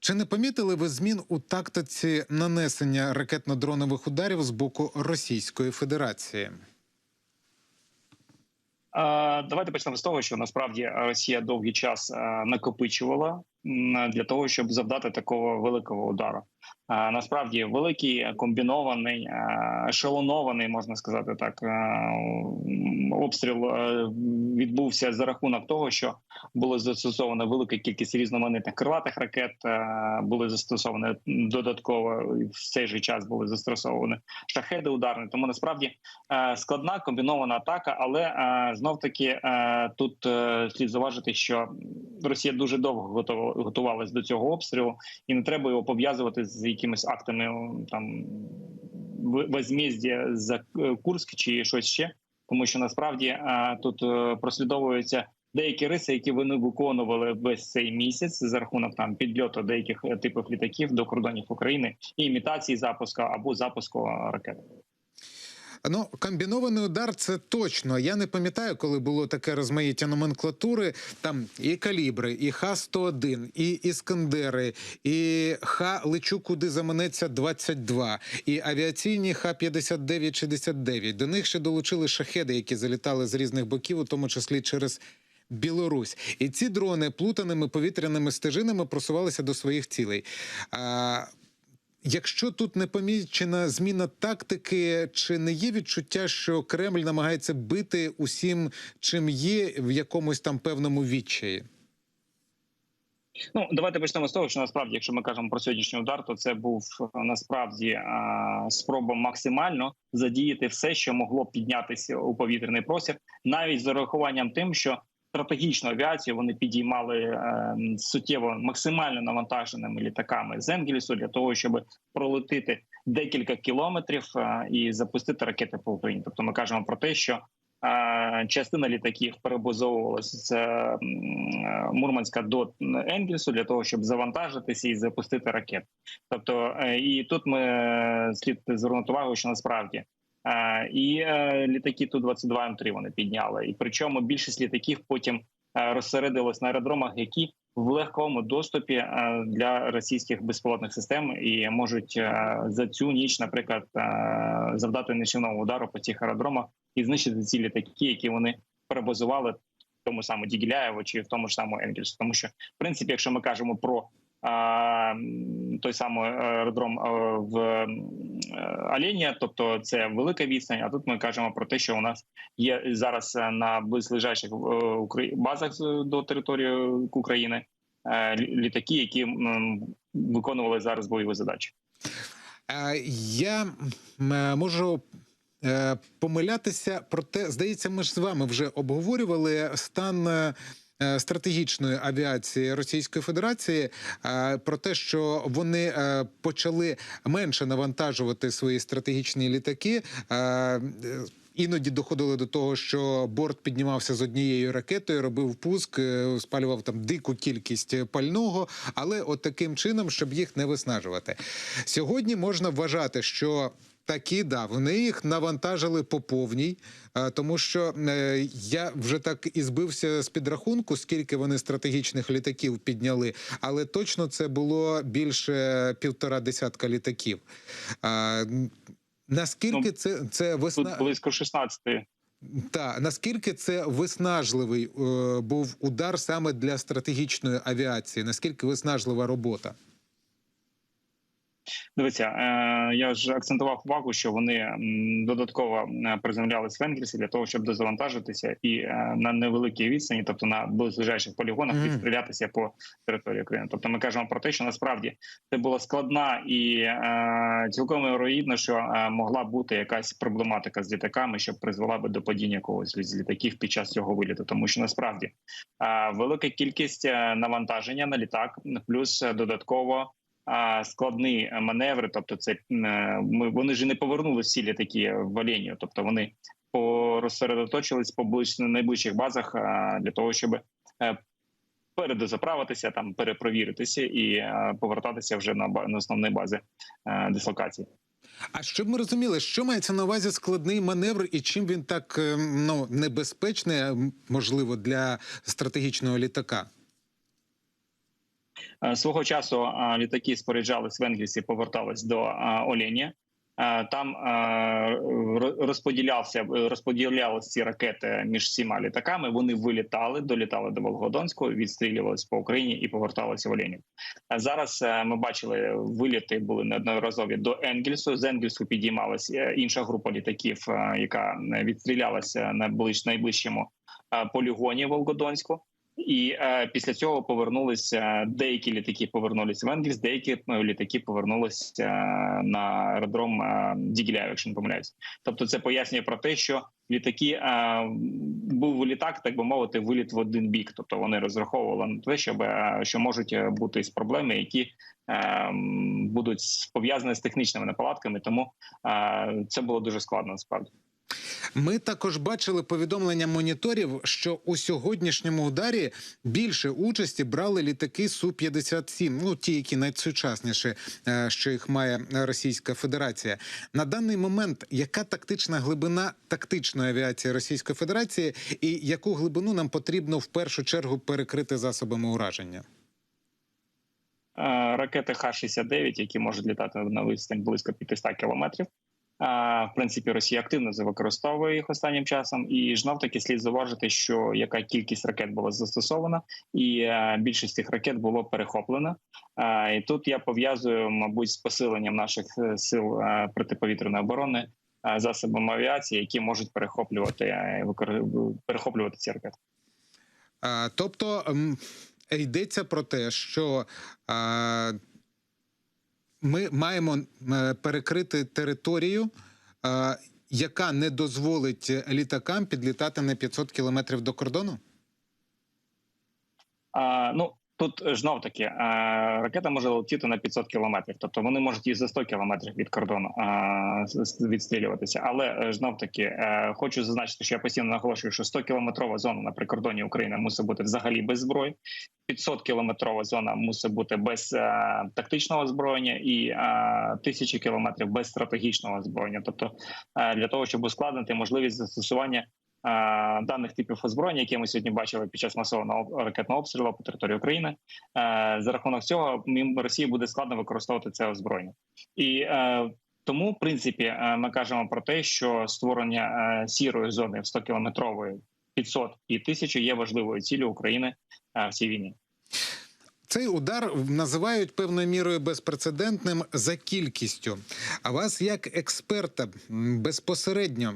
Чи не помітили ви змін у тактиці нанесення ракетно-дронових ударів з боку Російської Федерації? Давайте почнемо з того, що насправді Росія довгий час е, накопичувала для того, щоб завдати такого великого удару. Е, Насправді великий комбінований, е, ешелонований, можна сказати так, е, обстріл е, відбувся за рахунок того, що було застосовано велика кількість різноманітних крилатих ракет, е, були застосовані додатково в цей же час були застосовані шахеди ударні. Тому насправді е, складна комбінована атака, але е, знов таки е, тут е, слід зауважити, що Росія дуже довго готувалась до цього обстрілу, і не треба його пов'язувати з якимись актами там в- возмездя за е, Курськ чи щось ще, тому що насправді е, тут е, прослідовуються. Деякі риси, які вони виконували весь цей місяць за рахунок там підльоту деяких типів літаків до кордонів України і імітації запуску або запуску ракет. Ну, комбінований удар це точно. Я не пам'ятаю, коли було таке розмаїття номенклатури. Там і калібри, і Х-101, і Іскандери, і Х лечу куди заманеться 22, і авіаційні Х-59-69. До них ще долучили шахеди, які залітали з різних боків, у тому числі через. Білорусь і ці дрони плутаними повітряними стежинами просувалися до своїх цілей. А, Якщо тут не помічена зміна тактики, чи не є відчуття, що Кремль намагається бити усім, чим є в якомусь там певному відчаї? Ну давайте почнемо з того, що насправді, якщо ми кажемо про сьогоднішній удар, то це був е, насправді е, спроба максимально задіяти все, що могло піднятися у повітряний простір, навіть з урахуванням тим, що стратегічну авіацію вони підіймали е, суттєво максимально навантаженими літаками з Енгельсу для того, щоб пролетити декілька кілометрів е, і запустити ракети по Україні. Тобто, ми кажемо про те, що е, частина літаків перебазовувалася з Мурманська до Енгельсу для того, щоб завантажитися і запустити ракет. Тобто, і тут ми слід звернути увагу, що насправді. І е, літаки ту 22 м 3 вони підняли. І причому більшість літаків потім е, розсередилось на аеродромах, які в легкому доступі е, для російських безпілотних систем і можуть за цю ніч, наприклад, завдати нищівного удару по цих аеродромах і знищити ці літаки, які вони перебазували в тому самому Дігіляєво чи в тому ж самому Енгельсу. Тому що, в принципі, якщо ми кажемо про той самий аеродром е, в м, е, тобто це велика відстань. А тут ми кажемо про те, що у нас є зараз е, на близлежащих е, базах до території України е, літаки, які виконували зараз бойові задачі. Е, Я е, можу. е, Помилятися, проте здається, ми ж з вами вже обговорювали стан е, е, стратегічної авіації Російської Федерації е, про те, що вони е, почали менше навантажувати свої стратегічні літаки. Е, е, Іноді доходило до того, що борт піднімався з однією ракетою, робив пуск, е, спалював там дику кількість пального, але от таким чином, щоб їх не виснажувати. Сьогодні можна вважати, що такі да, вони їх навантажили по повній, е, тому що е, я вже так і збився з підрахунку, скільки вони стратегічних літаків підняли, але точно це було більше півтора десятка літаків. Наскільки Ну, це, це Тут весна... близько 16 Та наскільки це виснажливий е, був удар саме для стратегічної авіації? Наскільки виснажлива робота? Дивіться, е, я ж акцентував увагу, що вони додатково е, приземлялись в Енгельсі для того, щоб дозавантажитися і е, на невеликій відстані, тобто на близлежащих полігонах, Мгм. відстрілятися по території України. Тобто, ми кажемо про те, що насправді це була складна і цілком іроїдно, що могла бути якась проблематика з літаками, що призвела би до падіння когось з літаків під час цього виліту, тому що насправді велика кількість навантаження на літак, плюс додатково складні маневри. Тобто, це е, ми вони ж не повернули всі літаки в Оленію, тобто вони порозсередоточились по ближ- найближчих базах для того, щоб е, передозаправитися, там перепровіритися і е, повертатися вже на на основні бази е, дислокації. А щоб ми розуміли, що мається на увазі складний маневр і чим він так е, ну небезпечний, можливо, для стратегічного літака? Е, Свого часу е, літаки споряджались в Енгельсі, повертались до е, Оленя. Е, Там ро- розподілявся розподілялися ці ракети між всіма літаками. Вони вилітали, долітали до Волгодонську, відстрілювалися по Україні і поверталися в Оленів. Зараз ми бачили виліти були неодноразові до Енгельсу. З Енгельсу підіймалася інша група літаків, яка відстрілялася на ближ найближчому полігоні Волгодонську. І е, після цього повернулися деякі літаки повернулися в Енгельс, деякі е, літаки повернулися е, на аеродром е, Дігіляєв, якщо не помиляюсь. Тобто, це пояснює про те, що літаки е, був літак, так би мовити, виліт в один бік. Тобто вони розраховували на те, щоб е, що можуть е, бути проблеми, які е, будуть пов'язані з технічними неполадками. Тому е, це було дуже складно насправді. Ми також бачили повідомлення моніторів, що у сьогоднішньому ударі більше участі брали літаки су 57 ну ті, які найсучасніші, е, що їх має Російська Федерація. На даний момент яка тактична глибина тактичної авіації Російської Федерації, і яку глибину нам потрібно в першу чергу перекрити засобами ураження? Е, ракети Х-69, які можуть літати на відстань близько 500 кілометрів. В принципі, Росія активно використовує їх останнім часом, і знов таки слід зауважити, що яка кількість ракет була застосована, і е, більшість цих ракет було перехоплено. І тут я пов'язую, мабуть, з посиленням наших е, сил е, протиповітряної оборони засобами авіації, які можуть перехоплювати перехоплювати ці ракети. Тобто йдеться про те, що ми маємо е, перекрити територію, яка не дозволить літакам підлітати на 500 кілометрів до кордону. А, ну тут знов таки ракета може летіти на 500 кілометрів, тобто вони можуть і за 100 кілометрів від кордону з- відстрілюватися. Але знов таки е, хочу зазначити, що я постійно наголошую, що 100 кілометрова зона на прикордонні України мусить бути взагалі без зброї. 500 кілометрова зона мусить бути без е, тактичного озброєння і е, 1000 кілометрів без стратегічного озброєння. Тобто е, для того, щоб ускладнити можливість застосування е, даних типів озброєння, які ми сьогодні бачили під час масованого ракетного обстрілу по території України. Е, За рахунок цього Росії буде складно використовувати це озброєння, і е, тому, в принципі, е, ми кажемо про те, що створення е, сірої зони в 100 кілометрової 500 і 1000 є важливою ціллю України е, в цій війні. Цей удар називають певною мірою безпрецедентним за кількістю. А вас, як експерта, безпосередньо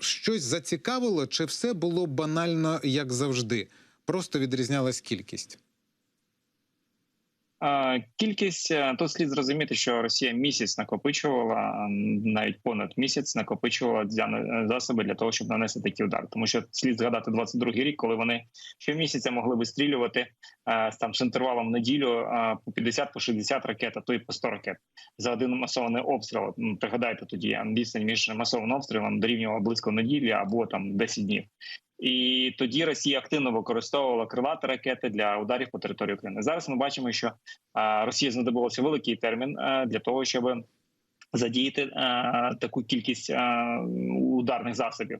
щось зацікавило, чи все було банально як завжди? Просто відрізнялась кількість. Кількість е, тут слід зрозуміти, що Росія місяць накопичувала навіть понад місяць накопичувала е, засоби для того, щоб нанести такий удар. Тому що слід згадати 22-й рік, коли вони щомісяця могли вистрілювати е, там з інтервалом неділю по 50 по 60 ракет, а то і по 100 ракет за один масований обстріл. Пригадайте тоді відстань між масовим обстрілом дорівнювала близько неділі або там 10 днів. І тоді Росія активно використовувала крилаті ракети для ударів по території України. Зараз ми бачимо, що а, Росії знадобилося великий термін для того, щоб задіяти таку кількість ударних засобів.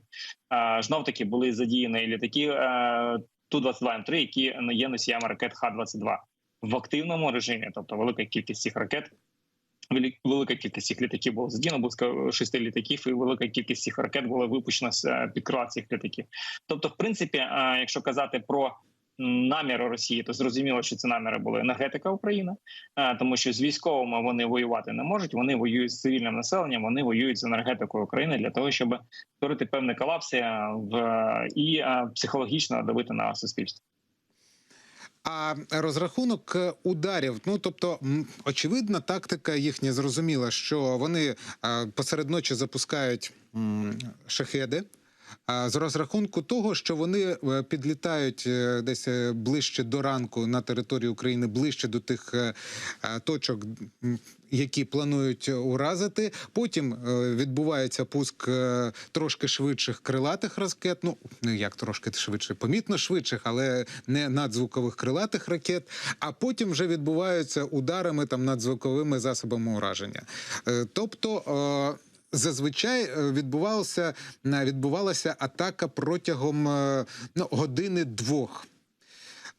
Знов таки були задіяні літаки ту 22 м 3 які є носіями ракет Х-22 в активному режимі, тобто велика кількість цих ракет. Велик- Велика кількість цих літаків було задіяно, близько шести літаків, і велика кількість цих ракет була випущена з е, під крила цих літаків. Тобто, в принципі, е, якщо казати про наміри Росії, то зрозуміло, що це наміри були енергетика України, е, тому що з військовими вони воювати не можуть. Вони воюють з цивільним населенням, вони воюють з енергетикою України для того, щоб створити певні колапси в і психологічно давити на суспільство. А розрахунок е, ударів, ну тобто, очевидна тактика їхня зрозуміла, що вони посеред ночі запускають шахеди. З розрахунку того, що вони е, підлітають е, десь е, ближче до ранку на територію України, ближче до тих точок, які планують уразити. Потім відбувається пуск трошки швидших крилатих ракет. Ну ну, як трошки швидше, помітно швидших, але не надзвукових крилатих ракет. А потім вже відбуваються ударами там надзвуковими засобами ураження. Тобто. Е, Зазвичай відбувалося відбувалася відбувалася атака протягом е, ну, години двох.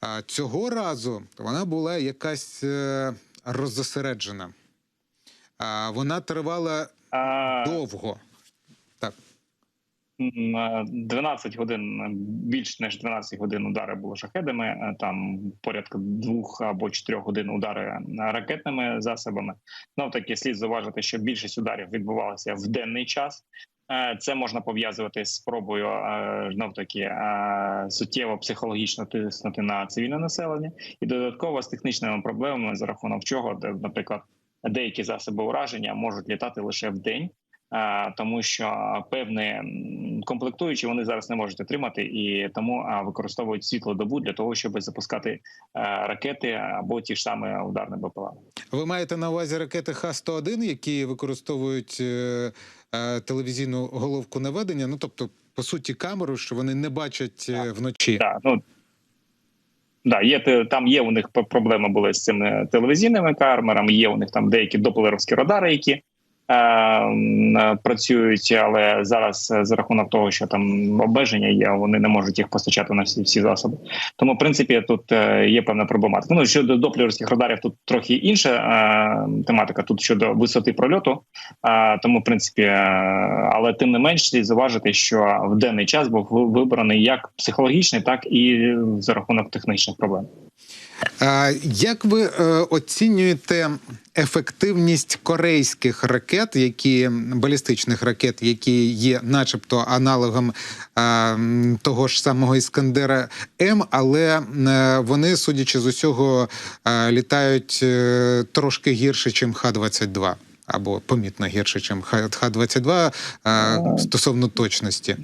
А цього разу вона була якась е, роззосереджена. Вона тривала довго. Так. м, е, 12 годин, е, більш ніж 12 годин удари було шахедами. е, Там порядка двох або чотирьох годин удари ракетними засобами. Знов таки слід зауважити, що більшість ударів відбувалася в денний час. Це можна пов'язувати з спробою знов таки суттєво психологічно тиснути на цивільне населення, і додатково з технічними проблемами, за рахунок чого, наприклад, деякі засоби ураження можуть літати лише в день. Е, Тому що певні комплектуючі вони зараз не можуть отримати, і тому а, використовують світлодобу для того, щоб запускати е, ракети або ті ж саме ударні БПЛА. Ви маєте на увазі ракети Х-101, які використовують е, е, телевізійну головку наведення, ну тобто, по суті, камеру, що вони не бачать е, вночі. Так, ну да, є там є у них проблеми були з цими телевізійними камерами. Є у них там деякі доплеровські радари, які е, е, працюють, але зараз е, за рахунок того, що там обмеження є, вони не можуть їх постачати на всі всі засоби. Тому, в принципі, тут е, є певна проблематика. Ну щодо доплеровських радарів, тут трохи інша е, тематика. Тут щодо висоти прольоту. А, тому, в принципі, е, але тим не менш слід зауважити, що в денний час був ви- вибраний як психологічний, так і за рахунок технічних проблем. Як ви е, оцінюєте ефективність корейських ракет, які балістичних ракет, які є, начебто, аналогом того ж самого Іскандера М, але е, вони, судячи з усього, е, літають трошки гірше, ніж Х-22, або помітно гірше, ніж Х-22 е, стосовно точності.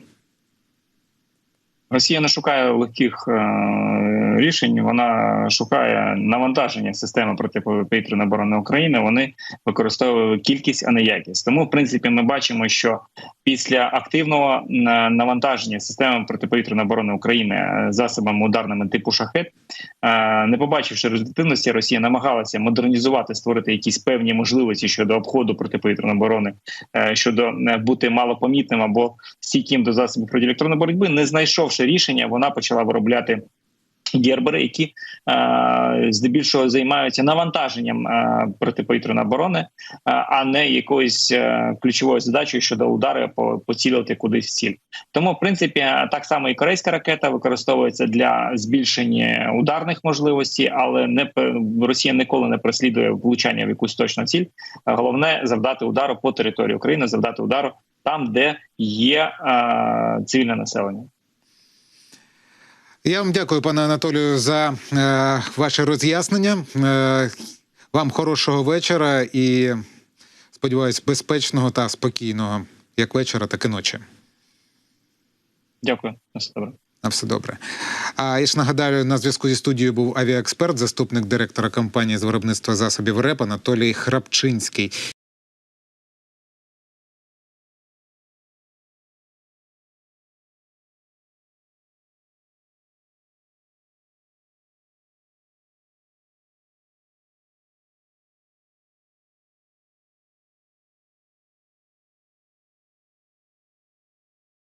Росія не шукає легких е, рішень. Вона шукає навантаження системи протиповітряної оборони України. Вони використовують кількість, а не якість. Тому, в принципі, ми бачимо, що після активного е, навантаження системи протиповітряної оборони України е, засобами ударними типу шахет, не побачивши результативності, Росія намагалася модернізувати, створити якісь певні можливості щодо обходу протиповітряної оборони, щодо бути малопомітним або стійким до засобів протиелектронної боротьби, не знайшовши рішення, вона почала виробляти. Гербери, які е, здебільшого займаються навантаженням е, протиповітряної оборони, е, а не якоюсь е, ключовою задачею щодо удари по поцілити кудись в ціль. Тому, в принципі, е, так само і корейська ракета використовується для збільшення ударних можливостей, але не Росія ніколи не переслідує влучання в якусь точну ціль. Головне завдати удару по території України, завдати удару там, де є е, цивільне населення. Я вам дякую, пане Анатолію, за е, ваше роз'яснення. Е, вам хорошого вечора і сподіваюсь, безпечного та спокійного як вечора, так і ночі. Дякую, на все добре. На все добре. А я ж нагадаю, на зв'язку зі студією був авіаексперт, заступник директора компанії з виробництва засобів РЕП Анатолій Храпчинський.